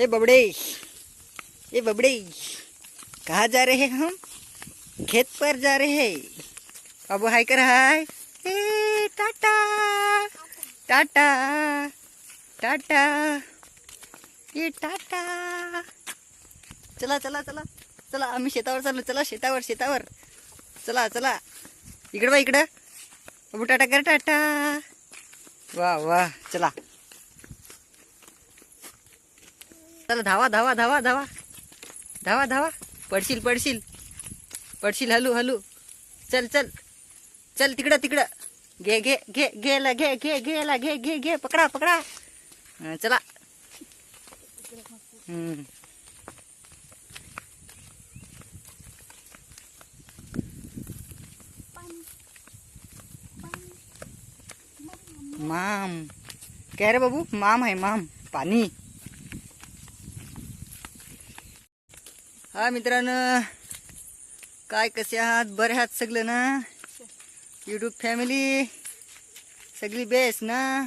ए बबड़े ए बबड़े कहाँ जा रहे हैं हम? खेत पर जा रहे हैं। अब हाय कर हाय। ए टाटा टाटा टाटा ये टाटा। चला चला चला चला आम्ही शेतावर चाललो चला शेतावर शेतावर। चला चला इकडं बा इकडं। बाबू टाटा कर टाटा। वा वा चला। चला धावा धावा धावा धावा. धावा धावा. पडशील पडशील. पडशील हलू हलू. चल चल. चल तिकडं तिकडं. घे घे घे घेला घे घे घेला घे घे घे. पकडा पकडा. चला. हम्म. माम. काय रे बाबू? माम आहे माम. पाणी हा मित्रांनो. काय कसे आहात? बरे आहात सगळं ना? युट्यूब फॅमिली सगळी बेस ना?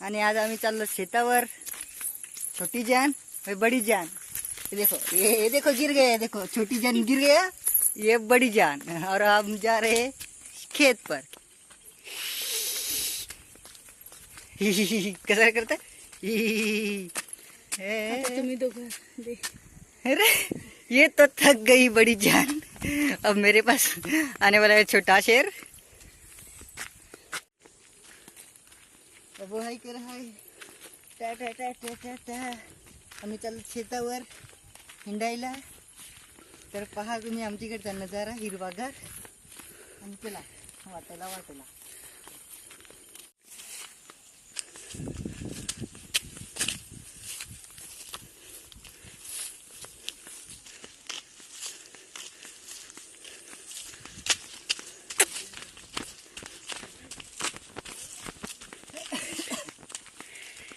आणि आज आम्ही चाललो शेतावर. छोटी जान बड़ी जान. ये देखो ये देखो गिर गया देखो. छोटी जान गिर गया ये बड़ी जान. और हम जा रहे खेत पर. कसं करता तुम्ही दोघं अरे ये तो थक गई बड़ी जान। अब मेरे पास आने वाला है छोटा शेर। वो हाय कर हाय टा टा टा टा टा टा। आम्ही चाललो शेतावर हिंडायला तर पहा तुम्ही आमच्याकडचा नजारा हिरवागार आणि चला वाटायला वाटायला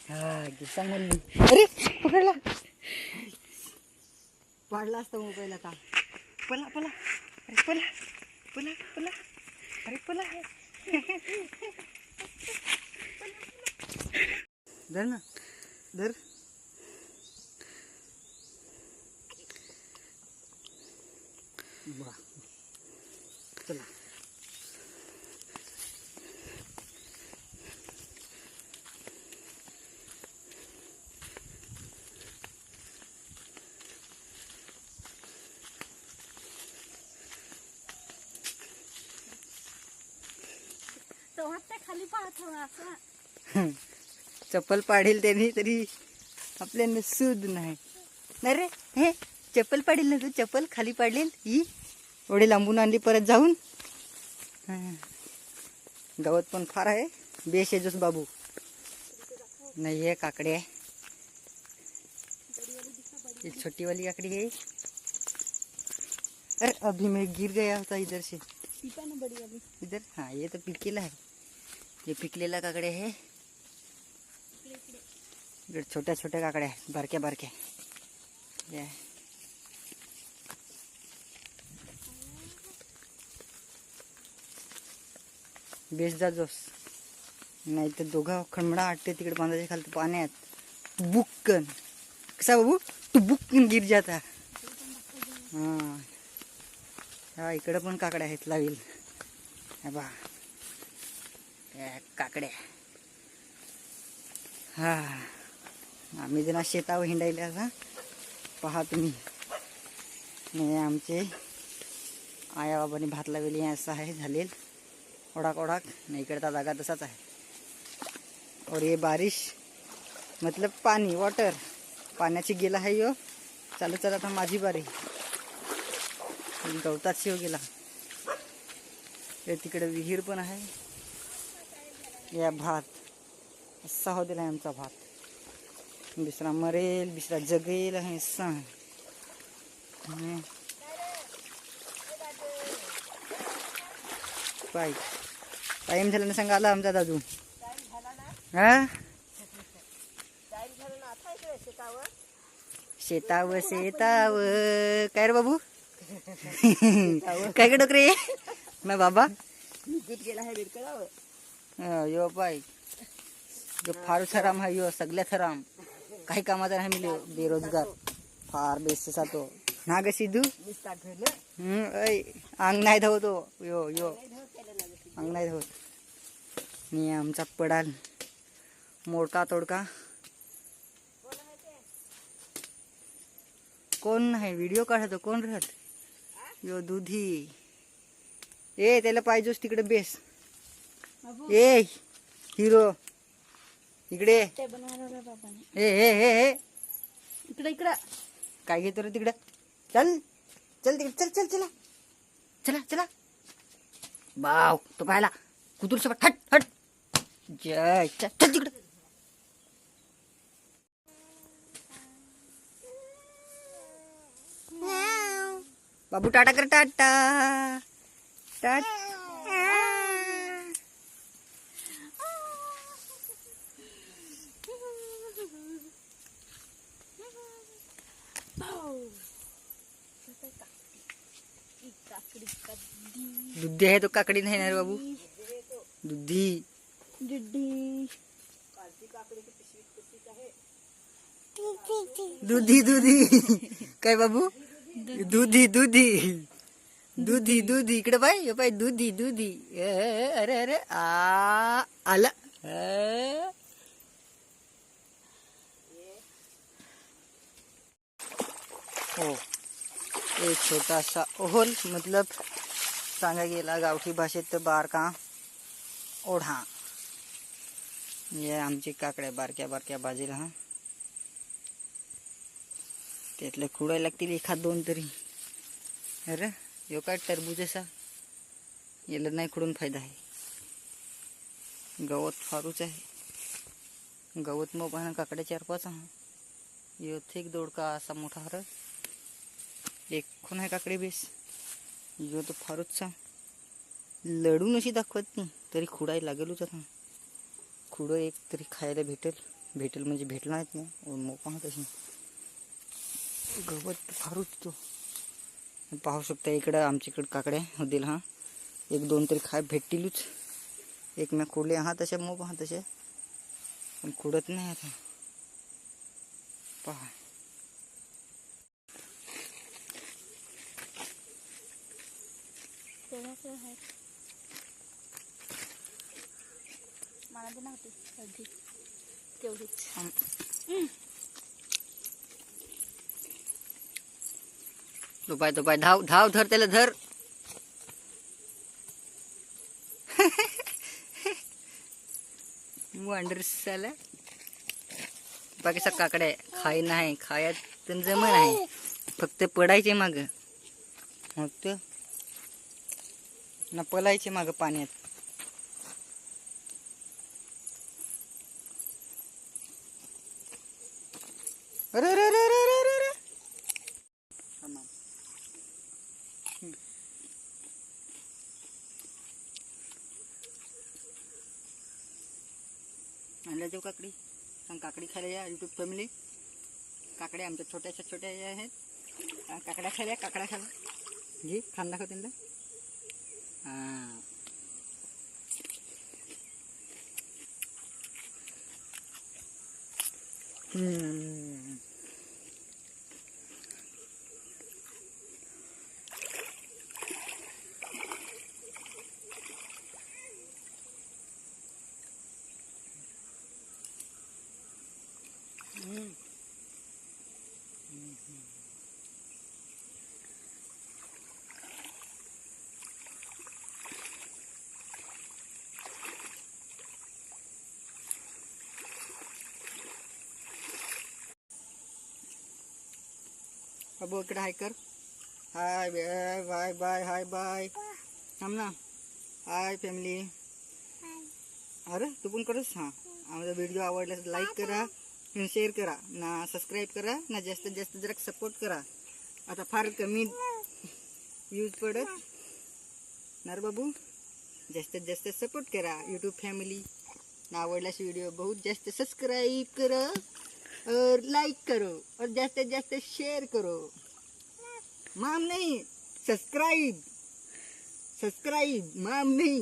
हा गिसा म्हणून अरे पकडला पाडला असता मोबाईल आता पला पला अरे पला पला पला अरे पला धर ना धर वा चला खाली पाहत असं. चप्पल पाडील त्यांनी तरी आपल्याला सूद नाही. नाही रे हे चप्पल पाडील ना तू? चप्पल खाली पाडलेल ही एवढे लांबून आणली परत जाऊन. हं. गवत पण फार आहे. बेश आहे जोस बाबू. नाही आहे काकडे आहे. ये छोटी वाली काकड़ी है अरे अभी मैं गिर गया था इधर से बडी इधर? हाँ ये तो पिकलेला है हे पिकलेला काकडे हे. इकडे छोट्या छोट्या काकड्या आहेत बारक्या बारक्या बेस जा जोस. नाही तर दोघा खंबडा आटते तिकडे बांधायचे खालतं पाण्यात. बुक्कन. कसा बाबू? तू बुक्कन गिर जाता. हा. इकडं पण काकड्या आहेत लावील. बा. काकड्या हा. आम्ही जरा शेतावर हिंडायला आता पहा तुम्ही. नाही आमचे आया बाबाने भात लावलेली असं आहे झालेल ओढाक ओढाक. नाही इकडचा जागा तसाच आहे. और ये बारिश मतलब पाणी वॉटर पाण्याची गेला आहे यो. चालू चाल आता माझी बारी. गवतात शिव गेला. तिकडे विहीर पण आहे. या भात असा हो दिला आमचा भात. दुसरा मरेल दुसरा जगेल आहे हं. पाय टाईम झाला ना सांगा आला आमचा दादू. हा? शेताव शेताव काय रे बाबू? काय कडक रे ना बाबा? गेला यो पाय जो फार थराम हा यो सगळ्या थराम काही कामाचा नाही मिळलो बेरोजगार. फार बेस तो. ना ग सिद्धू? हम्म, अंग नाही धावतो हो. यो यो. अंग नाही धावत. मी आमचा पडाल. मोडका तोडका. कोण नाही व्हिडिओ काढतो कोण राहत? यो दुधी. ए त्याला पाहिजेच तिकडे बेस. ए हिरो. इकडे. ए हे हे हे इकडे इकडं. काय घेतो रे तिकडे? चल. चल तिकडे. चल चल चला. चला चला. बाव तो पाहिला. कुतूर सोबत हट हट. जय. चल चल तिकडे. बाबू टाटा कर टाटा. टाटा. दुधी आहे तो काकडी नाही ना बाबू? दुधी दुधी दुधी। काय बाबू? दुधी दुधी। दुधी दुधी। इकडे पाय हे पाय दुधी दुधी। अरे अरे आ आला. हो एक छोटासा ओहोल मतलब सांगा गेला गावठी भाषेत तर बारका ओढा. हे आमची काकड्या बारक्या बारक्या बाजीला हा. त्यातले खुडायला लागतील एखाद दोन तरी. अरे यो काय टरबूज असा याला नाही खुडून फायदा आहे. गवत फारूच आहे. गवत मग पाहणं काकड्या चार पाच हा. यो एक दोडका असा मोठा हर एक खून आहे काकडी बेस. यो तो छान लढून अशी दाखवत नाही तरी खुडायला लागेलच आता खुडं एक तरी खायला भेटेल. भेटेल म्हणजे भेटणार नाही मग पाहत अशी. गवत फारूच तो पाहू शकता इकडं आमच्याकडे काकड्या होतील हा. एक दोन तरी खाय भेटतीलच. एक मी खोडले हा तशा मग हा तसे पण खुडत नाही आता. पहा. तेवढंच आहे मला बी नव्हती अर्धी तेवढीच तो दुपाय. तो धाव धाव धर त्याला धर. वंडरसाला बाकी सग काकडे खाई नाही खायात जमन आहे फक्त पडायचे माग. मग ते ना पलायचे माग पाण्यात. अरे आणल्या देऊ काकडी? सांग काकडी खायला या युट्यूब फॅमिली काकड्या आमच्या छोट्याशा छोट्या आहेत. काकड्या खायला या, काकड्या खायला. घे खान दाखव त्यांना. 啊嗯。嗯。अबो इकडे हाय कर. Hi bye bye bye hi bye. थांब ना. Hi family. अरे तू पण करस हां. आमचा व्हिडिओ आवडल्यास लाईक करा शेअर करा. ना सबस्क्राईब करा ना जास्तीत जास्त जरा सपोर्ट करा. आता फार कमी यूज पडत. नर बाबू? जास्तीत जास्त सपोर्ट करा. यूट्यूब फॅमिली ना आवडल्यास व्हिडिओ बहुत जास्त सब्सक्राइब करो. और लाइक करो और जास्तीत जास्त शेअर करो। माम नहीं सब्सक्राइब सब्सक्राइब माम नहीं।